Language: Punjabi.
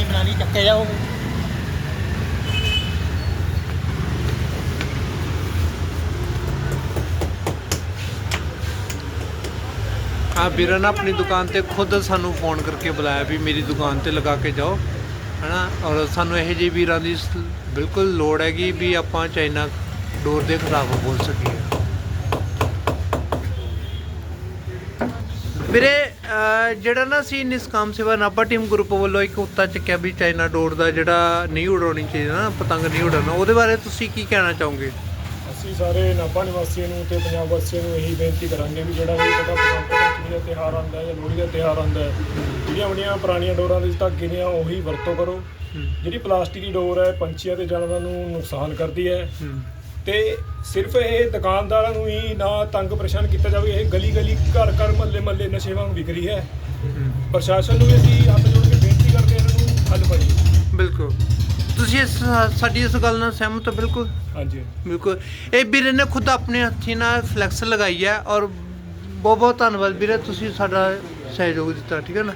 ਨਹੀਂ ਬਣਾਣੀ ਚੱਕੇ ਜਾਓ। ਆ ਵੀਰਾਂ ਨੇ ਆਪਣੀ ਦੁਕਾਨ ਤੇ ਖੁਦ ਸਾਨੂੰ ਫੋਨ ਕਰਕੇ ਬੁਲਾਇਆ ਵੀ ਮੇਰੀ ਦੁਕਾਨ ਤੇ ਲਗਾ ਕੇ ਜਾਓ, ਹਨਾ? ਔਰ ਸਾਨੂੰ ਇਹੋ ਜਿਹੇ ਵੀਰਾਂ ਦੀ ਬਿਲਕੁਲ ਲੋੜ ਹੈਗੀ ਵੀ ਆਪਾਂ ਚਾਈਨਾ ਡੋਰ ਦੇ ਖਿਲਾਫ ਬੋਲ ਸਕੀਏ। ਵੀਰੇ ਜਿਹੜਾ ਨਾ ਸੀ ਨਿਸਕਾਮ ਸੇਵਾ ਨਾਭਾ ਟੀਮ ਗਰੁੱਪ ਵੱਲੋਂ ਇੱਕ ਉੱਤਾ ਚੱਕਿਆ ਵੀ ਚਾਈਨਾ ਡੋਰ ਦਾ ਜਿਹੜਾ ਨਹੀਂ ਉਡਾਉਣੀ ਚਾਹੀਦੀ ਨਾ ਪਤੰਗ ਨਹੀਂ ਉਡਾਉਣਾ ਉਹਦੇ ਬਾਰੇ ਤੁਸੀਂ ਕੀ ਕਹਿਣਾ ਚਾਹੋਗੇ? ਅਸੀਂ ਸਾਰੇ ਨਾਭਾ ਨਿਵਾਸੀਆਂ ਨੂੰ ਤੇ ਪੰਜਾਬ ਵਾਸੀਆਂ ਨੂੰ ਇਹੀ ਬੇਨਤੀ ਕਰਾਂਗੇ ਵੀ ਜਿਹੜਾ ਵੀ ਪਤਾ ਬਸੰਤ ਪੰਚਮੀ ਦਾ ਤਿਉਹਾਰ ਆਉਂਦਾ ਜਾਂ ਲੋਹੜੀ ਦਾ ਤਿਉਹਾਰ ਆਉਂਦਾ ਜਿਹੜੀਆਂ ਬੜੀਆਂ ਪੁਰਾਣੀਆਂ ਡੋਰਾਂ ਦੇ ਧਾਗੇ ਦੀਆਂ ਉਹੀ ਵਰਤੋਂ ਕਰੋ। ਜਿਹੜੀ ਪਲਾਸਟਿਕ ਦੀ ਡੋਰ ਹੈ ਪੰਛੀਆਂ ਤੇ ਜਾਨਵਰਾਂ ਨੂੰ ਨੁਕਸਾਨ ਕਰਦੀ ਹੂੰ। ਤੇ ਸਿਰਫ ਇਹ ਦੁਕਾਨਦਾਰਾਂ ਨੂੰ ਹੀ ਨਾ ਤੰਗ ਪਰੇਸ਼ਾਨ ਕੀਤਾ ਜਾਵੇ ਇਹ ਗਲੀ ਗਲੀ ਘਰ ਘਰ ਮਹੱਲੇ ਮਹੱਲੇ ਨਸ਼ੇ ਵਾਂਗ ਵਿਕ ਰਹੀ ਹੈ। ਪ੍ਰਸ਼ਾਸਨ ਨੂੰ ਵੀ ਅਸੀਂ ਹੱਥ ਜੋੜ ਕੇ ਬੇਨਤੀ ਕਰਦੇ ਹਾਂ ਇਹਨਾਂ ਨੂੰ ਹੱਲ ਪਾਈਏ ਬਿਲਕੁਲ। ਤੁਸੀਂ ਇਸ ਸਾਡੀ ਇਸ ਗੱਲ ਨਾਲ ਸਹਿਮਤ ਹੋ? ਬਿਲਕੁਲ। ਹਾਂਜੀ। ਬਿਲਕੁਲ। ਇਹ ਵੀਰੇ ਨੇ ਖੁਦ ਆਪਣੇ ਹੱਥੀਂ ਨਾਲ ਫਲੈਕਸ ਲਗਾਈ ਹੈ ਔਰ ਬਹੁਤ ਬਹੁਤ ਧੰਨਵਾਦ ਵੀਰੇ ਤੁਸੀਂ ਸਾਡਾ ਸਹਿਯੋਗ ਦਿੱਤਾ ਠੀਕ ਹੈ ਨਾ?